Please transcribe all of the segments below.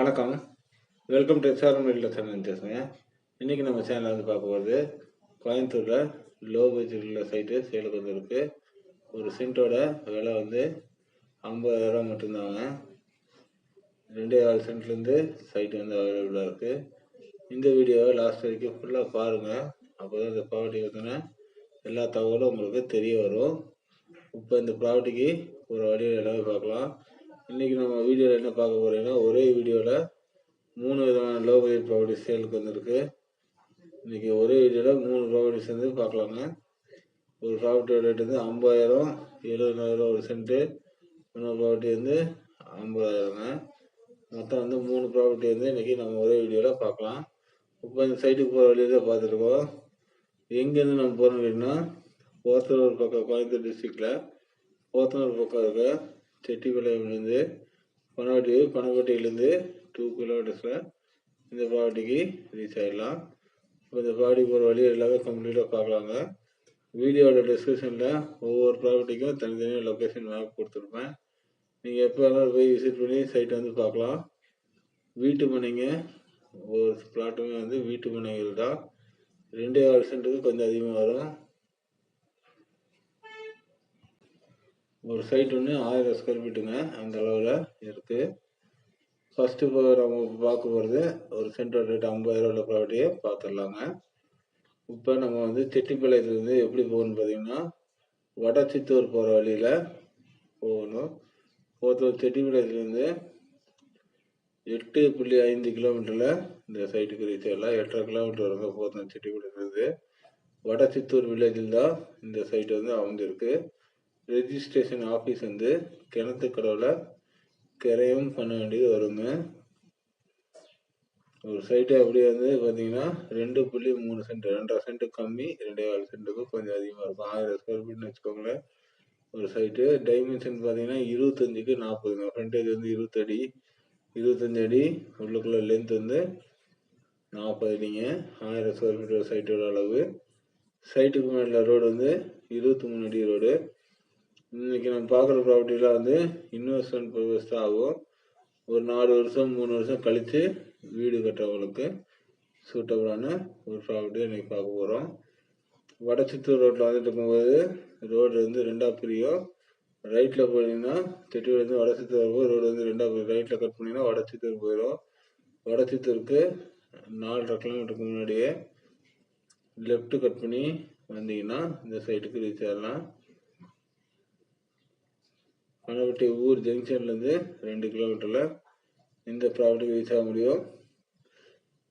வணக்கம். Welcome to SRM real channel பேசுங்க இன்றைக்கி நம்ம சேனலில் வந்து பார்க்க போகிறது கோயம்புத்தூரில் லோ பட்ஜெட் உள்ள சைட்டு சேலுக்கு வந்துருக்கு. ஒரு சென்ட்டோட விலை வந்து ஐம்பதாயிரம் மட்டும்தாங்க. ரெண்டே ஆறு சென்ட்லேருந்து சைட்டு வந்து அவைலபிளாக இருக்குது இந்த வீடியோவை லாஸ்ட் வரைக்கும் ஃபுல்லாக பாருங்கள் அப்போ தான் இந்த ப்ராப்பர்ட்டி பற்றின எல்லா தகவலும் உங்களுக்கு தெரிய வரும். இப்போ இந்த ப்ராப்பர்ட்டிக்கு ஒரு வழியில் எல்லாமே பார்க்கலாம். இன்றைக்கி நம்ம வீடியோவில் என்ன பார்க்க போகிறீங்கன்னா ஒரே வீடியோவில் மூணு விதமான லோ பட்ஜெட் ப்ராப்பர்ட்டிஸ் சேலுக்கு வந்திருக்கு. இன்றைக்கி ஒரே வீடியோவில் மூணு ப்ராப்பர்ட்டிஸ் வந்து பார்க்கலாங்க. ஒரு ப்ராப்பர்ட்டியோட ரேட் வந்து ஐம்பதாயிரம் எழுபதாயிரம் ஒரு சென்ட்டு இன்னொரு ப்ராப்பர்ட்டி வந்து ஐம்பதாயிரங்க. மொத்தம் வந்து மூணு ப்ராப்பர்ட்டி வந்து இன்றைக்கி நம்ம ஒரே வீடியோவில் பார்க்கலாம். இப்போ இந்த சைட்டுக்கு போகிற வழியில் தான் பார்த்துருக்கோம். எங்கேருந்து நம்ம போகிறோம் அப்படின்னா போத்தனூர் பக்கம் கோயம்புத்தூர் டிஸ்ட்ரிக்டில் போத்தனூர் பக்கம் இருக்குது செட்டிப்பாளையம்லேருந்து பனவட்டி பனவட்டியிலேருந்து டூ கிலோமீட்டர்ஸில் இந்த ப்ராப்பர்ட்டிக்கு ரீச் ஆகிடலாம் இப்போ இந்த ப்ராப்பர்ட்டி போகிற வழி எல்லாமே கம்ப்ளீட்டாக பார்க்கலாங்க. வீடியோட டிஸ்கிரிப்ஷனில் ஒவ்வொரு ப்ராப்பர்ட்டிக்கும் தனித்தனியாக லொக்கேஷன் மேப் கொடுத்துருப்பேன். நீங்கள் எப்போ வேணாலும் போய் விசிட் பண்ணி சைட்டை வந்து பார்க்கலாம். வீட்டு மனைங்க ஒவ்வொரு பிளாட்டுமே வந்து வீட்டு மனைகள் தான். ரெண்டே ஆறு சென்ட்டுக்கு கொஞ்சம் அதிகமாக வரும். ஒரு சைட் ஒன்று ஆயிரம் ஸ்கொயர் ஃபீட்டுங்க அந்த அளவில் இருக்குது ஃபஸ்ட்டு இப்போ நம்ம பார்க்க போகிறது ஒரு சென்டர் ரேட் ஐம்பதாயிரம் உள்ள ப்ராப்பர்ட்டியை பார்த்துடலாங்க இப்போ நம்ம வந்து செட்டிப்பாளையத்துலேருந்து எப்படி போகணும்னு பார்த்தீங்கன்னா வடச்சித்தூர் போகிற வழியில் போகணும். போத்தூர் செட்டிப்பாளையத்துலேருந்து எட்டு புள்ளி ஐந்து கிலோமீட்டரில் இந்த சைட்டுக்கு ரீச் ஆகலாம் எட்டரை கிலோமீட்டர் வருங்க போத்தூர் செட்டிப்பாளையத்துலேருந்து வடச்சித்தூர் வில்லேஜில் தான் இந்த சைட் வந்து அமைஞ்சிருக்கு. ரெஜிஸ்ட்ரேஷன் ஆஃபீஸ் வந்து கிணத்து கடவுளை கிரையும் பண்ண வேண்டியது வருங்க. ஒரு சைட்டு அப்படியே வந்து பார்த்தீங்கன்னா ரெண்டு புள்ளி மூணு சென்ட் ரெண்டரை சென்ட் கம்மி ரெண்டே கால் சென்ட்டுக்கு கொஞ்சம் அதிகமாக இருக்கும். ஆயிரம் ஸ்கொயர் ஃபீட்னு வச்சுக்கோங்களேன். ஒரு சைட்டு டைமென்ஷன் பார்த்தீங்கன்னா இருபத்தஞ்சுக்கு நாற்பதுங்க ஃப்ரண்டேஜ் வந்து இருபத்தடி. இருபத்தஞ்சு அடி உள்ளுக்குள்ள லென்த் வந்து நாற்பது அடிங்க. ஆயிரம் ஸ்கொயர் ஃபீட் ஒரு சைட்டோட அளவு. சைட்டுக்கு மேலே ரோடு வந்து இருபத்தி மூணு அடி ரோடு இன்னைக்கு நம்ம பார்க்குற ப்ராப்பர்ட்டிலாம் வந்து இன்வெஸ்ட்மெண்ட் பர்பஸ் தான் ஆகும். ஒரு நாலு வருஷம் மூணு வருஷம் கழித்து வீடு கட்டுறவங்களுக்கு சூட்டபுளான ஒரு ப்ராப்பர்ட்டி இன்னைக்கு பார்க்க போகிறோம் வடச்சித்தூர் ரோட்டில் வந்துட்டு இருக்கும்போது ரோடு வந்து ரெண்டாக பிரியும். ரைட்டில் போனீங்கன்னா செட்டியூர்லேருந்து வடச்சித்தூர் வரும்போது ரோடு வந்து ரெண்டாக பிரியும். ரைட்டில் கட் பண்ணிங்கன்னா வடச்சித்தூர் போயிடும். வடச்சித்தூருக்கு நாலரை கிலோமீட்டருக்கு முன்னாடியே லெஃப்ட்டு கட் பண்ணி வந்தீங்கன்னா இந்த சைட்டுக்கு ரீச் ஆகலாம். பனவட்டி ஊர் ஜங்ஷன்லேருந்து ரெண்டு கிலோமீட்டரில் இந்த ப்ராப்பர்ட்டிக்கு ரீச் ஆக முடியும்.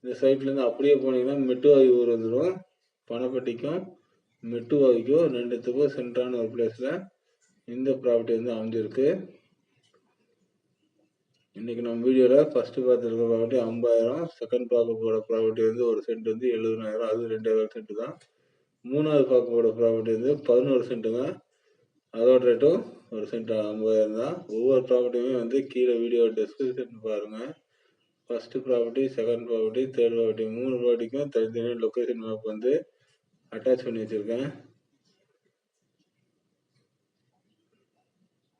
இந்த சைட்லேருந்து அப்படியே போனீங்கன்னா மெட்டுவாகி ஊர் வந்துடும் பனப்பட்டிக்கும் மெட்டுவாகிக்கும் ரெண்டுத்துக்கும் சென்ட்ரான ஒரு பிளேஸில் இந்த ப்ராப்பர்ட்டி வந்து அமைஞ்சிருக்கு. இன்றைக்கி நம்ம வீடியோவில் ஃபஸ்ட்டு பார்த்துருக்க ப்ராப்பர்ட்டி ஐம்பதாயிரம் செகண்ட் பார்க்க போகிற ப்ராப்பர்ட்டி வந்து ஒரு சென்ட் வந்து எழுபதாயிரம் அது ரெண்டாயிரம் சென்ட் தான். மூணாவது பார்க்க போகிற ப்ராப்பர்ட்டி வந்து பதினோரு சென்ட்டுங்க அதோட ரேட்டும் ஒரு சென்ட் ஐம்பதாயிரம் தான் ஒவ்வொரு ப்ராப்பர்ட்டியுமே வந்து கீழே வீடியோ டெஸ்கிரிப்ஷன் பாருங்கள் first property second property third property மூணு ப்ராப்பர்ட்டிக்கும் தனித்தனியாக லொக்கேஷன் மேப் வந்து அட்டாச் பண்ணி வச்சுருக்கேன்.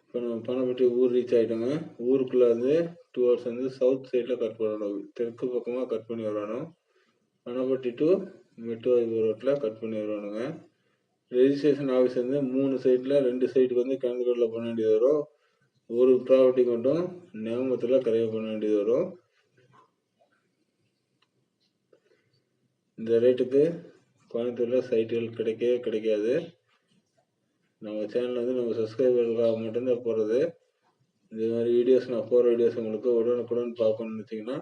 இப்போ நம்ம பணப்பட்டி ஊர் ரீச் ஆகிட்டோங்க ஊருக்குள்ளே வந்து டூ ஹவர்ஸ் வந்து சவுத் சைடில் கட் பண்ணணும். தெற்கு பக்கமாக கட் பண்ணி வரணும். பணப்பட்டி டு மெட்டுவாய்ப்பு ரோட்டில் கட் பண்ணி வரணுங்க. ரெஜிஸ்ட்ரேஷன் ஆஃபீஸ் வந்து மூணு சைட்டில் ரெண்டு சைட்டுக்கு வந்து கிணத்துக்கடலில் பண்ண வேண்டியது வரும். ஒரு ப்ராப்பர்ட்டி மட்டும் நேமத்தில் கரையை பண்ண வேண்டியது வரும். இந்த ரேட்டுக்கு கோயம்புத்தூரில் சைட்டுகள் கிடைக்கவே கிடைக்காது. நம்ம சேனல் வந்து நம்ம சப்ஸ்கிரைபர்களுக்காக மட்டும்தான் போகிறது இந்த மாதிரி வீடியோஸ் நான் போகிற வீடியோஸ் உங்களுக்கு உடனுக்குடன் பார்க்கணும்னு வச்சிங்கன்னா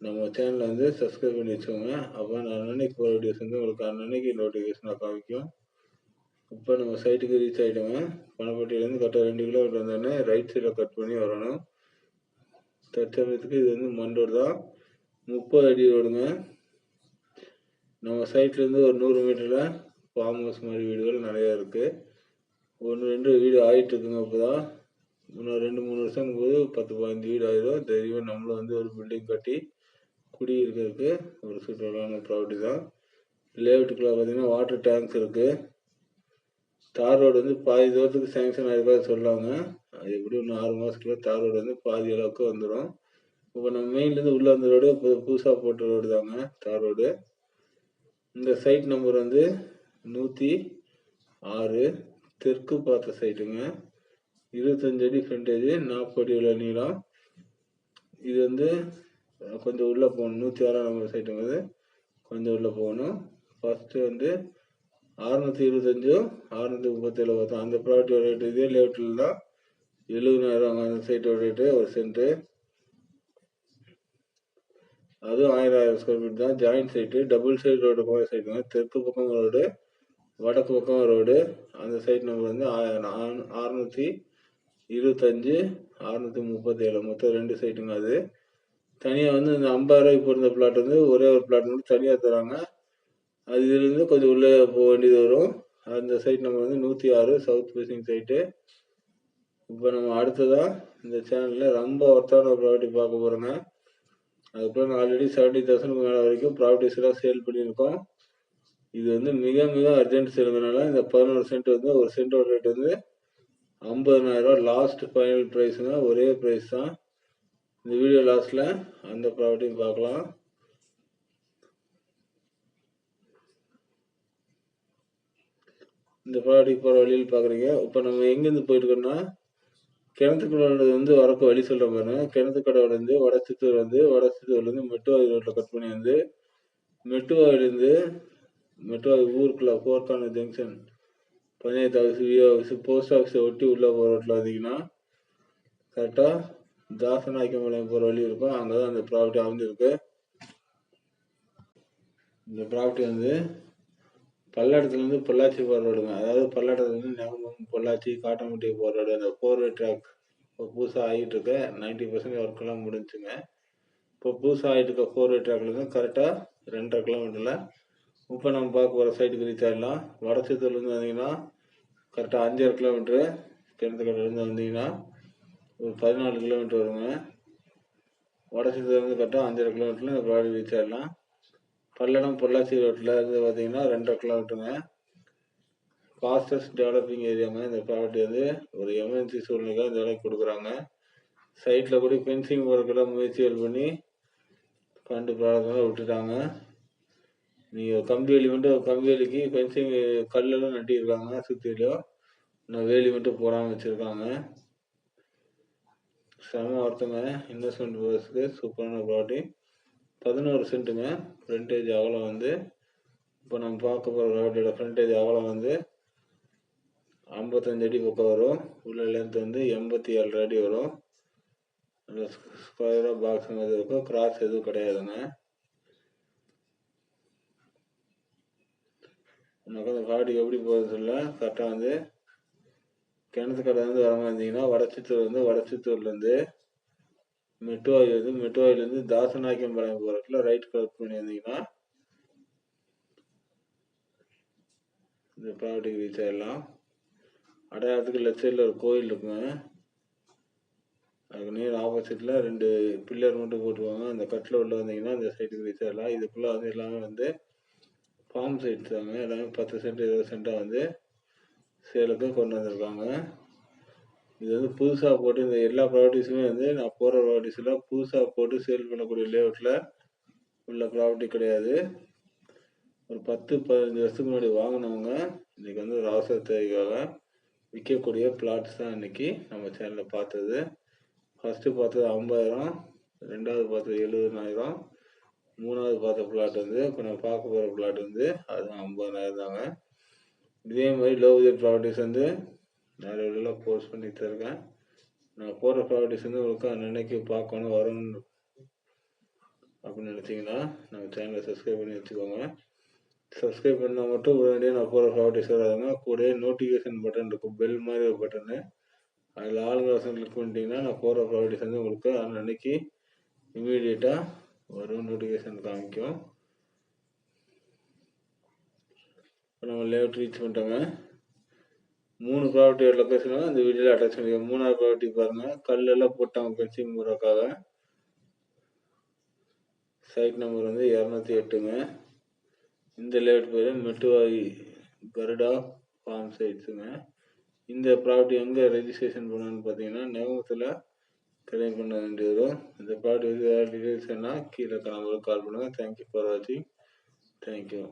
நம்ம சேனலை வந்து சப்ஸ்கிரைப் பண்ணி வச்சுக்கோங்க. அப்போ நான் அன்னன்னைக்கு போகிற வீடியோஸ் வந்து உங்களுக்கு அன்னன்னைக்கு நோட்டிஃபிகேஷனாக காமிக்கும். இப்போ நம்ம சைட்டுக்கு ரீச் ஆகிட்டோங்க பணப்பட்டியிலேருந்து கரெக்டாக ரெண்டு கிலோமீட்டர் வந்தோடனே ரைட் சைடில் கட் பண்ணி வரணும். தற்சமயத்துக்கு இது வந்து மண் ரோடு தான். முப்பது அடி ரோடுங்க. நம்ம சைட்லேருந்து ஒரு நூறு மீட்டரில் ஃபார்ம் ஹவுஸ் மாதிரி வீடுகள் நிறையா இருக்குது ஒன்று ரெண்டு வீடு ஆகிட்டு இருக்குங்க இப்போ தான் இன்னும் ரெண்டு மூணு வருஷம் போது பத்து பதினஞ்சு வீடு ஆகிடும் தெரியும் நம்மளும் வந்து ஒரு பில்டிங் கட்டி குடி இருக்கிறதுக்கு ஒரு சுற்றுலான ப்ராப்பர்ட்டி தான். லேஅவுட்டுக்குள்ளே பார்த்தீங்கன்னா வாட்டர் டேங்க்ஸ் இருக்குது தார் ரோடு வந்து பாதி தூரத்துக்கு சேங்ஷன் ஆகிருக்கா சொல்லாங்க அது எப்படி இன்னும் ஆறு மாதத்துக்குள்ள தார் ரோடு வந்து பாதி அளவுக்கு வந்துடும் இப்போ நம்ம மெயின்லேருந்து உள்ளே வந்த ரோடு இப்போ புதுசாக போட்ட ரோடு தாங்க தார் ரோடு இந்த சைட் நம்பர் வந்து நூற்றி ஆறு தெற்கு பார்த்த சைட்டுங்க இருபத்தஞ்சு அடி ஃப்ரண்டேஜ் நாற்பது அடி உள்ள நீளம். இது வந்து கொஞ்சம் உள்ளே போகணும். நூற்றி ஆறாம் நம்பர் சைட்டுங்கிறது கொஞ்சம் உள்ளே போகணும். ஃபஸ்ட்டு வந்து அறுநூற்றி இருபத்தஞ்சும் அறுநூற்றி முப்பத்தேழு பார்த்தோம் அந்த ப்ராடக்டோட ரேட்டு இதே லேவுட்டில் தான் எழுபதாயிரம் அந்த சைட்டோட ரேட்டு ஒரு சென்ட்டு அதுவும் ஆயிரம் ஆயிரம் ஸ்கொயர் ஃபீட் தான் joint site double side road போகிற சைட்டுங்க தெற்கு பக்கம் ரோடு வடக்கு பக்கம் ரோடு அந்த சைட் நம்பர் வந்து அறுநூற்றி இருபத்தஞ்சு அறுநூற்றி முப்பத்தேழு. மொத்தம் ரெண்டு சைட்டுங்க அது. தனியாக வந்து இந்த ஐம்பதாயிரம் பொருந்த பிளாட் வந்து ஒரே ஒரு பிளாட் மட்டும் தனியாக தராங்க. அது இதுலேருந்து கொஞ்சம் உள்ளே போக வேண்டியது வரும். அந்த சைட் நம்ம வந்து நூற்றி ஆறு சவுத் ஃபேசிங் சைட்டு இப்போ நம்ம அடுத்ததாக இந்த சேனலில் ரொம்ப ஒர்த்தான ப்ராப்பர்ட்டி பார்க்க போகிறோங்க அதுக்கப்புறம் நான் ஆல்ரெடி செவன்ட்டி தௌசண்ட் மேலே வரைக்கும் ப்ராப்பர்ட்டிஸ் எல்லாம் சேல் பண்ணியிருக்கோம். இது வந்து மிக மிக அர்ஜென்ட் சேலுங்கனால இந்த பதினோரு சென்ட் வந்து ஒரு சென்டோட ரேட் வந்து ஐம்பதனாயிரம் லாஸ்ட் ஃபைனல் ப்ரைஸுங்க ஒரே ப்ரைஸ் தான். இந்த வீடியோ லாஸ்ட்டில் அந்த ப்ராப்பர்ட்டியும் பார்க்கலாம். இந்த ப்ராப்பர்ட்டிக்கு போகிற வழியில் பார்க்குறீங்க இப்போ நம்ம எங்கேருந்து போயிட்டுருக்கோம்னா கிணத்துக்கடோட வந்து வரக்கு வழி சொல்கிற பாருங்க. கிணத்துக்கடோட வந்து வடசுத்தூர் வந்து வட சித்தூர்லேருந்து ரோட்டில் கட் பண்ணி வந்து மெட்டுவாயிலேருந்து மெட்டுவாய் ஊருக்குள்ள போர்க்கான junction panchayat office VO office post ஆஃபீஸை ஒட்டி உள்ளே போகிற ரோட்டில் வந்தீங்கன்னா கரெக்டாக தாசநாயக்கம்பாளையம் போகிற வழி இருக்கும். அங்கே தான் அந்த ப்ராப்பர்ட்டி அமைஞ்சிருக்கு. இந்த ப்ராப்பர்ட்டி வந்து பல்லடத்துலேருந்து பொள்ளாச்சி போகிற ரோடுங்க. அதாவது பல்லடத்துலேருந்து நெகமம் பொள்ளாச்சி காட்டமுட்டி போகிற ரோடு அந்த ஃபோர்வே ட்ராக் இப்போ புதுசாக ஆகிட்டு இருக்க நைன்டி பர்சன்ட் ஒர்க்கெல்லாம் முடிஞ்சுங்க. இப்போ புதுசாக ஆகிட்டு இருக்க ஃபோர்வே ட்ராக்லேருந்து கரெக்டாக ரெண்டரை கிலோமீட்டரில் இப்போ நம்ம பார்க்க போகிற சைட்டுக்கு ரீச் ஆகிடலாம் வடச்சத்தூர்லேருந்து வந்தீங்கன்னா கரெக்டாக அஞ்சரை கிலோமீட்ரு கிணத்துக்கடையிலேருந்து வந்தீங்கன்னா ஒரு பதினாலு கிலோமீட்டர் வருங்க. வடச்சத்தூர்லேருந்து கரெக்டாக அஞ்சரை கிலோமீட்டரில் இந்த ப்ராடக்ட் ரீச் ஆகிடலாம் பல்லடம் பொள்ளாச்சி ரோட்டில் இருந்து பார்த்தீங்கன்னா ரெண்டரை கிலோமீட்டருங்க ஃபாஸ்டஸ்ட் டெவலப்பிங் ஏரியாங்க இந்த ப்ராப்பர்ட்டி வந்து ஒரு எமர்ஜென்சி சூழ்நிலை இந்த வேலைக்கு கொடுக்குறாங்க. சைட்டில் கூட ஃபென்சிங் ஒர்க்கெல்லாம் முயற்சிகள் பண்ணி ஃபண்டு ப்ராடக்ட்லாம் விட்டுட்டாங்க. நீங்கள் கம்பி வேலி மட்டும் கம்பி வேலிக்கு ஃபென்சிங் கல்லெல்லாம் நட்டியிருக்காங்க சுற்றிலும் இன்னும் வேலி மட்டும் போடாமல் வச்சுருக்காங்க. செம ஒருத்தங்க இன்வெஸ்ட்மெண்ட் பர்பஸ்க்கு சூப்பரான ப்ராப்பர்ட்டி பதினோரு சென்ட்டுங்க. ஃப்ரண்டேஜ் அகலம் வந்து இப்போ நம்ம பார்க்க போகிற ரோட்டோட ஃப்ரண்டேஜ் அகலம் வந்து ஐம்பத்தஞ்சு அடி பக்கம் வரும். உள்ள லென்த் வந்து எண்பத்தி ஏழு அடி வரும். நல்ல ஸ்கொயராக பாக்ஸ் மாதிரி இருக்கும். கிராஸ் எதுவும் கிடையாதுங்க. நமக்கு அந்த ப்ராப்பர்ட்டி எப்படி போகுதுன்னு சொல்ல கரெக்டாக வந்து கிணத்துக்கடை வந்து வர மாதிரி இருந்தீங்கன்னா வடச்சித்தூர் வந்து வடச்சித்தூர்லேருந்து மெட்ரோயில் வந்து மெட்ரோயிலேருந்து தாசநாயக்கம்பாளையம் போகிறதுல ரைட் கலெக்ட் பண்ணி வந்தீங்கன்னா இந்த ப்ராப்பர்ட்டிக்கு ரீச் ஆகிடலாம் அடையாளத்துக்கு லெஃப்ட் சைடில் ஒரு கோயில் இருக்குங்க. அதுக்கு நேர் ஆப்போசிட்டில் ரெண்டு பில்லர் மட்டும் போட்டுருவாங்க. அந்த கட்டில் உள்ள வந்தீங்கன்னா இந்த சைட்டுக்கு ரீச் ஆகலாம் இதுக்குள்ளே வந்து எல்லாமே வந்து ஃபார்ம் சைட்ஸ் தாங்க. எல்லாமே பத்து சென்ட் இருபது சென்ட்டாக வந்து சேலுக்கு கொண்டு வந்திருக்காங்க. இது வந்து புதுசாக போட்டு இந்த எல்லா ப்ராப்பர்ட்டிஸுமே வந்து நான் போகிற ப்ராப்பர்ட்டிஸ்லாம் புதுசாக போட்டு சேல் பண்ணக்கூடிய லேஅவுட்டில் உள்ள ப்ராப்பர்ட்டி கிடையாது. ஒரு பத்து பதினஞ்சு வருஷத்துக்கு முன்னாடி வாங்கினவங்க இன்றைக்கி வந்து ஒரு அவசர தேவைக்காக விற்கக்கூடிய பிளாட்ஸ் தான் இன்றைக்கி நம்ம சேனலில் பார்த்தது. ஃபஸ்ட்டு பார்த்தது ஐம்பதாயிரம் ரெண்டாவது பார்த்தது எழுபதாயிரம் மூணாவது பார்த்த பிளாட் வந்து இப்போ நான் பார்க்க போகிற பிளாட் வந்து அது ஐம்பதாயிரம் தாங்க. இதே மாதிரி லோ பட்ஜெட் ப்ராப்பர்ட்டிஸ் வந்து நிறைய இடத்துல போஸ்ட் பண்ணி தருக்கேன் நான் போடுற ப்ராப்பர்ட்டிஸ் வந்து உங்களுக்கு அன்னன்னைக்கு பார்க்கணும் வரணும் அப்படின்னு நினச்சிங்கன்னா நம்ம சேனலை சப்ஸ்கிரைப் பண்ணி வச்சுக்கோங்க. சப்ஸ்கிரைப் பண்ணால் மட்டும் உடனடியாக நான் போகிற ப்ராப்பர்ட்டிஸ் வராதுங்க. கூடயே நோட்டிஃபிகேஷன் பட்டன் இருக்கும். பெல் மாதிரி ஒரு பட்டனு அதில் ஆளுங்க கிளிக் பண்ணிட்டீங்கன்னா நான் போகிற ப்ராப்பர்ட்டிஸ் வந்து உங்களுக்கு அன்னன்னைக்கு இமீடியட்டாக வரும் நோட்டிஃபிகேஷன் காமிக்கும். இப்போ நம்ம லேஅவுட் ரீச் பண்ணிட்டோங்க. மூணு ப்ராப்பர்ட்டியோட லொக்கேஷனும் இந்த வீடியோவில் அட்டாச் பண்ணிக்கோங்க மூணாவது ப்ராப்பர்ட்டி பாருங்கள் கல்லெல்லாம் போட்டாங்க பென்சிங் முறைக்காக சைட் நம்பர் வந்து இரநூத்தி எட்டுங்க. இந்த லேஅவுட் பேர் மெட்டுவாய் கருடா ஃபார்ம் சைட்ஸுங்க இந்த ப்ராப்பர்ட்டி எங்கே ரெஜிஸ்ட்ரேஷன் பண்ணணும்னு பார்த்தீங்கன்னா நெகமத்தில் கிளைம் பண்ண வேண்டி வரும். இந்த ப்ராப்பர்ட்டி வந்து ஏதாவது டீடைல்ஸ் கீழே நம்பருக்கு கால் பண்ணுங்கள் தேங்க்யூ ஃபார் வாட்சிங் தேங்க்யூ